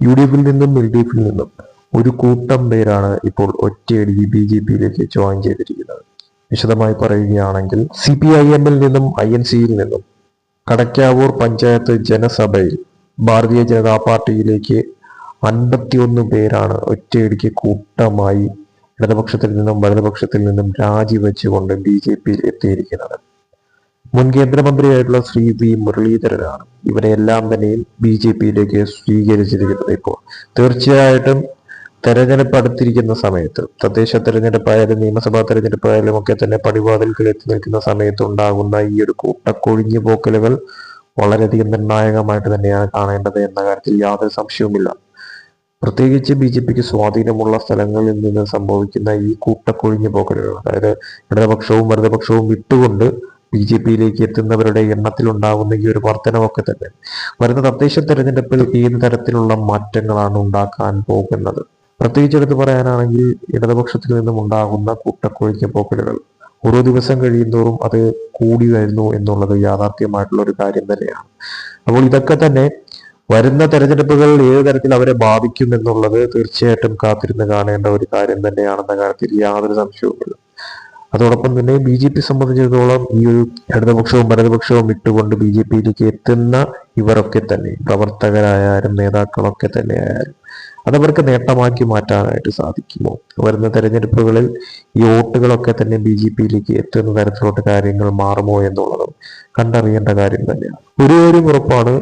U D എഫിൽ നിന്നും L D എഫിൽ നിന്നും ഒരു കൂട്ടം പേരാണ് ഇപ്പോൾ ഒറ്റയടി ബി ജെ പിയിലേക്ക് ജോയിൻ ചെയ്തിരിക്കുന്നത്. വിശദമായി പറയുകയാണെങ്കിൽ സി പി ഐ എമ്മിൽ നിന്നും ഐ എൻ സിയിൽ നിന്നും കടക്കാവൂർ പഞ്ചായത്ത് ജനസഭയിൽ ഭാരതീയ ജനതാ പാർട്ടിയിലേക്ക് അൻപത്തിയൊന്ന് പേരാണ് ഒറ്റയടിക്ക് കൂട്ടമായി ഇടതുപക്ഷത്തിൽ നിന്നും വലതുപക്ഷത്തിൽ നിന്നും രാജിവെച്ചുകൊണ്ട് ബി ജെ പിയിൽ എത്തിയിരിക്കുന്നത്. മുൻ കേന്ദ്രമന്ത്രിയായിട്ടുള്ള ശ്രീ വി മുരളീധരനാണ്. ഇവരെ എല്ലാം തന്നെയും ബി ജെ പിയിലേക്ക് സ്വീകരിച്ചിരിക്കുന്നത് ഇപ്പോൾ. തീർച്ചയായിട്ടും തെരഞ്ഞെടുപ്പ് അടുത്തിരിക്കുന്ന സമയത്ത് തദ്ദേശ തെരഞ്ഞെടുപ്പായാലും നിയമസഭാ തെരഞ്ഞെടുപ്പായാലും ഒക്കെ തന്നെ പടിവാതിൽക്കൽ എത്തി നിൽക്കുന്ന സമയത്ത് ഉണ്ടാകുന്ന ഈ ഒരു കൂട്ടക്കൊഴിഞ്ഞു പോക്കലുകൾ വളരെയധികം നിർണായകമായിട്ട് തന്നെയാണ് കാണേണ്ടത് എന്ന കാര്യത്തിൽ യാതൊരു സംശയവുമില്ല. പ്രത്യേകിച്ച് ബി ജെ പിക്ക് സ്വാധീനമുള്ള സ്ഥലങ്ങളിൽ നിന്ന് സംഭവിക്കുന്ന ഈ കൂട്ടക്കൊഴിഞ്ഞു പോക്കലുകൾ അതായത് ഇടതുപക്ഷവും വലതുപക്ഷവും വിട്ടുകൊണ്ട് ബി ജെ പിയിലേക്ക് എത്തുന്നവരുടെ എണ്ണത്തിൽ ഉണ്ടാകുന്ന ഈ ഒരു വർധനമൊക്കെ തന്നെ വരുന്ന തദ്ദേശ തെരഞ്ഞെടുപ്പിൽ ഏത് തരത്തിലുള്ള മാറ്റങ്ങളാണ് ഉണ്ടാക്കാൻ പോകുന്നത്? പ്രത്യേകിച്ച് എടുത്തു പറയാനാണെങ്കിൽ ഇടതുപക്ഷത്തിൽ നിന്നും ഉണ്ടാകുന്ന കൂട്ടക്കൊഴിഞ്ഞ പോക്കലുകൾ. ഓരോ ദിവസം കഴിയുന്തോറും അത് കൂടി വരുന്നു എന്നുള്ളത് യാഥാർത്ഥ്യമായിട്ടുള്ള ഒരു കാര്യം തന്നെയാണ്. അപ്പോൾ ഇതൊക്കെ തന്നെ വരുന്ന തെരഞ്ഞെടുപ്പുകൾ ഏത് തരത്തിൽ അവരെ ബാധിക്കും എന്നുള്ളത് തീർച്ചയായിട്ടും കാത്തിരുന്ന് കാണേണ്ട ഒരു കാര്യം തന്നെയാണെന്ന കാര്യത്തിൽ യാതൊരു സംശയവുമില്ല. അതോടൊപ്പം തന്നെ ബി ജെ പി സംബന്ധിച്ചിടത്തോളം ഈ ഒരു ഇടതുപക്ഷവും വലതുപക്ഷവും ഇട്ടുകൊണ്ട് ബി ജെ പിയിലേക്ക് എത്തുന്ന ഇവരൊക്കെ തന്നെ പ്രവർത്തകരായാലും നേതാക്കളൊക്കെ തന്നെ ആയാലും അതവർക്ക് നേട്ടമാക്കി മാറ്റാനായിട്ട് സാധിക്കുമോ? വരുന്ന തെരഞ്ഞെടുപ്പുകളിൽ ഈ വോട്ടുകളൊക്കെ തന്നെ ബി ജെ പിയിലേക്ക് എത്തുന്ന തരത്തിലോട്ട് കാര്യങ്ങൾ മാറുമോ എന്നുള്ളതും കണ്ടറിയേണ്ട കാര്യം തന്നെയാണ്. ഒരു കാര്യം ഉറപ്പാണ്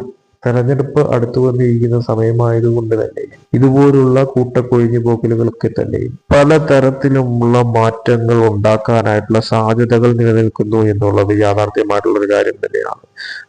തെരഞ്ഞെടുപ്പ് അടുത്തു വന്നിരിക്കുന്ന സമയമായതുകൊണ്ട് തന്നെ ഇതുപോലുള്ള കൂട്ടക്കൊഴിഞ്ഞു പോക്കലുകളൊക്കെ തന്നെ പലതരത്തിലുമുള്ള മാറ്റങ്ങൾ ഉണ്ടാക്കാനായിട്ടുള്ള സാധ്യതകൾ നിലനിൽക്കുന്നു എന്നുള്ളത് യാഥാർത്ഥ്യമായിട്ടുള്ള ഒരു കാര്യം തന്നെയാണ്.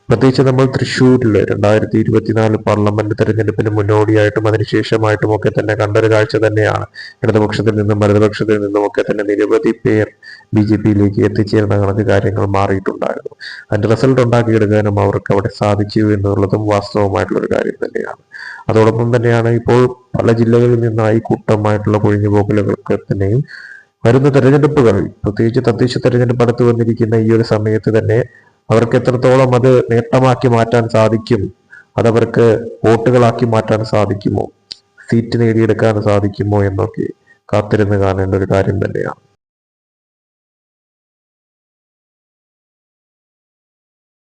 പ്രത്യേകിച്ച് നമ്മൾ തൃശ്ശൂരിൽ രണ്ടായിരത്തി ഇരുപത്തിനാല് പാർലമെന്റ് തെരഞ്ഞെടുപ്പിന് മുന്നോടിയായിട്ടും അതിനുശേഷമായിട്ടും ഒക്കെ തന്നെ കണ്ടൊരു കാഴ്ച തന്നെയാണ്. ഇടതുപക്ഷത്തിൽ നിന്നും വലതുപക്ഷത്തിൽ നിന്നും ഒക്കെ തന്നെ നിരവധി പേർ ബി ജെ പിയിലേക്ക് എത്തിച്ചേരുന്ന കണക്ക് കാര്യങ്ങൾ മാറിയിട്ടുണ്ടായിരുന്നു. അതിന്റെ റിസൾട്ട് ഉണ്ടാക്കിയെടുക്കാനും അവർക്ക് അവിടെ സാധിച്ചു എന്നുള്ളതും വാസ്തവമായിട്ടുള്ള ഒരു കാര്യം തന്നെയാണ്. അതോടൊപ്പം തന്നെയാണ് ഇപ്പോൾ പല ജില്ലകളിൽ നിന്നായി കൂട്ടമായിട്ടുള്ള കൊഴിഞ്ഞുപോക്കലുകളൊക്കെ തന്നെയും വരുന്ന തെരഞ്ഞെടുപ്പുകൾ പ്രത്യേകിച്ച് തദ്ദേശ തെരഞ്ഞെടുപ്പ് അടുത്ത് വന്നിരിക്കുന്ന ഈ ഒരു സമയത്ത് തന്നെ അവർക്ക് എത്രത്തോളം അത് നേട്ടമാക്കി മാറ്റാൻ സാധിക്കും അതവർക്ക് വോട്ടുകളാക്കി മാറ്റാൻ സാധിക്കുമോ സീറ്റ് നേടിയെടുക്കാൻ സാധിക്കുമോ എന്നൊക്കെ കാത്തിരുന്ന് കാണേണ്ട ഒരു കാര്യം തന്നെയാണ്.